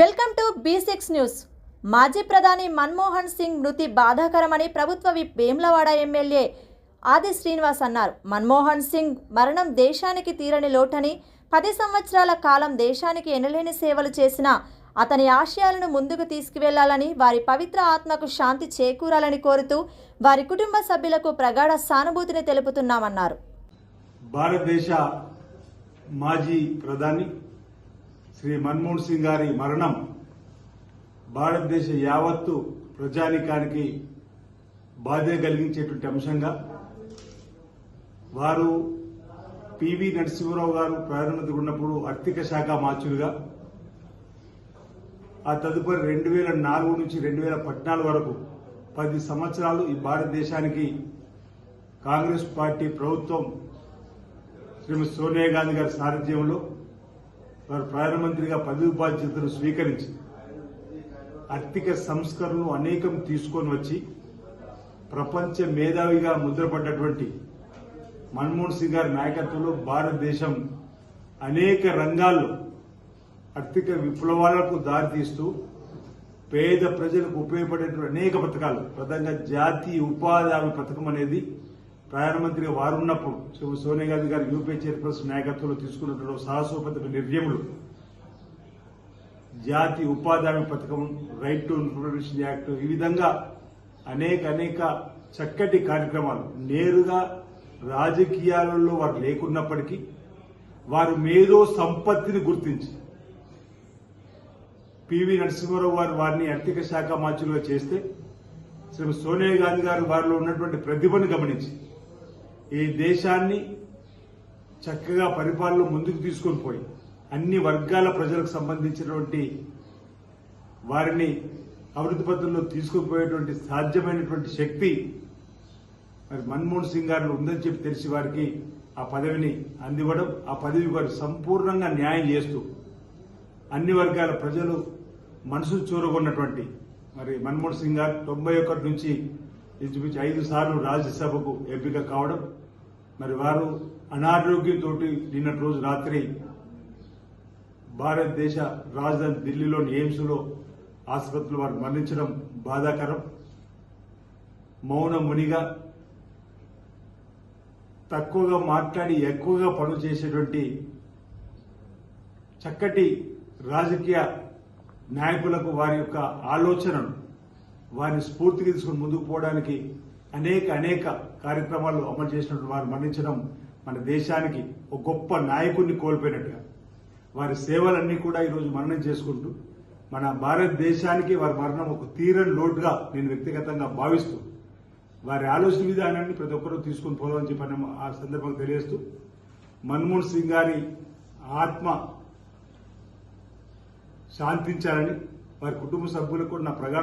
Welcome to B six news. మాజీ ప్రధాని మన్మోహన్ సింగ్ మృతి బాధాకరమని ప్రభుత్వ విప్ వేములవాడ ఎమ్మెల్యే ఆది శ్రీనివాస్ అన్నారు. మన్మోహన్ సింగ్ మరణం దేశానికి తీరని లోటని పది సంవత్సరాల కాలం దేశానికి ఎనలేని సేవలు చేసిన అతని ఆశయాలను ముందుకు తీసుకువెళ్ళాలని వారి పవిత్ర ఆత్మకు శాంతి చేకూరాలని కోరుతూ వారి కుటుంబ సభ్యులకు ప్రగాఢ సానుభూతిని తెలుపుతున్నామన్నారు. భారతదేశ మాజీ ప్రధాని శ్రీ మన్మోహన్ సింగ్ గారి మరణం భారతదేశ యావత్తు ప్రజానికానికి బాధ కలిగించేటువంటి అంశంగా వారు పివి నరసింహరావు గారు ప్రధానమంత్రి ఉన్నప్పుడు ఆర్థిక శాఖ మార్చులుగా ఆ తదుపరి రెండు వేల నాలుగు నుంచి రెండు వేల పద్నాలుగు వరకు పది సంవత్సరాలు ఈ భారతదేశానికి కాంగ్రెస్ పార్టీ ప్రభుత్వం శ్రీమతి సోనియా గాంధీ గారి సారథ్యంలో వారు ప్రధానమంత్రిగా పదవి బాధ్యతలు స్వీకరించి ఆర్థిక సంస్కరణలు అనేకం తీసుకొని వచ్చి ప్రపంచ మేధావిగా ముద్రపడ్డటువంటి మన్మోహన్ సింగ్ గారి నాయకత్వంలో భారతదేశం అనేక రంగాల్లో ఆర్థిక విప్లవాలకు దారితీస్తూ పేద ప్రజలకు ఉపయోగపడేటువంటి అనేక పథకాలు. ప్రధానంగా జాతీయ ఉపాధి హామీ పథకం అనేది ప్రధానమంత్రిగా వారు ఉన్నప్పుడు శ్రీమతి సోనియా గాంధీ గారు యూపీఏ చైర్పర్సన్ నాయకత్వంలో తీసుకున్నటువంటి సాహసోపేత నిర్ణయములు జాతి ఉపాధి హామీ పథకం రైట్ టు ఇన్ఫర్మేషన్ యాక్ట్ ఈ విధంగా అనేక అనేక చక్కటి కార్యక్రమాలు నేరుగా రాజకీయాలలో వారు లేకున్నప్పటికీ వారు మేధో సంపత్తిని గుర్తించి పివి నరసింహారావు వారు వారిని ఆర్థిక శాఖ మంత్రులుగా చేస్తే శ్రీ సోనియా గాంధీ గారు వారిలో ఉన్నటువంటి ప్రతిభను గమనించి ఈ దేశాన్ని చక్కగా పరిపాలన ముందుకు తీసుకొని పోయి అన్ని వర్గాల ప్రజలకు సంబంధించినటువంటి వారిని అభివృద్ధి పత్రంలో తీసుకుని పోయేటువంటి సాధ్యమైనటువంటి శక్తి మరి మన్మోహన్ సింగ్ గారిలో ఉందని చెప్పి తెలిసి వారికి ఆ పదవిని అందివ్వడం ఆ పదవి వారు సంపూర్ణంగా న్యాయం చేస్తూ అన్ని వర్గాల ప్రజలు మనసు చూరగొన్నటువంటి మరి మన్మోహన్ సింగ్ గారు తొంభై ఒకటి నుంచి ఇంచుమించు ఐదు సార్లు రాజ్యసభకు ఎంపిక కావడం మరి వారు అనారోగ్యంతో నిన్నటి రోజు రాత్రి భారతదేశ రాజధాని ఢిల్లీలోని ఎయిమ్స్లో ఆసుపత్రిలో వారు మరణించడం బాధాకరం. మౌన మునిగా తక్కువగా మాట్లాడి ఎక్కువగా పనులు చేసేటువంటి చక్కటి రాజకీయ నాయకులకు వారి యొక్క ఆలోచనను వారిని స్ఫూర్తిగా తీసుకుని ముందుకు పోవడానికి అనేక అనేక కార్యక్రమాలు అమలు చేసినట్టు వారు మరణించడం మన దేశానికి ఒక గొప్ప నాయకుడిని కోల్పోయినట్టుగా. వారి సేవలన్నీ కూడా ఈరోజు మరణం చేసుకుంటూ మన భారతదేశానికి వారి మరణం ఒక తీరని లోటుగా నేను వ్యక్తిగతంగా భావిస్తూ వారి ఆలోచన విధానాన్ని ప్రతి ఒక్కరూ తీసుకుని పోదామని చెప్పని ఆ సందర్భంగా తెలియజేస్తూ మన్మోహన్ సింగ్ గారి ఆత్మ శాంతించాలని వారి కుటుంబ సభ్యులకు కూడా నా ప్రగాఢ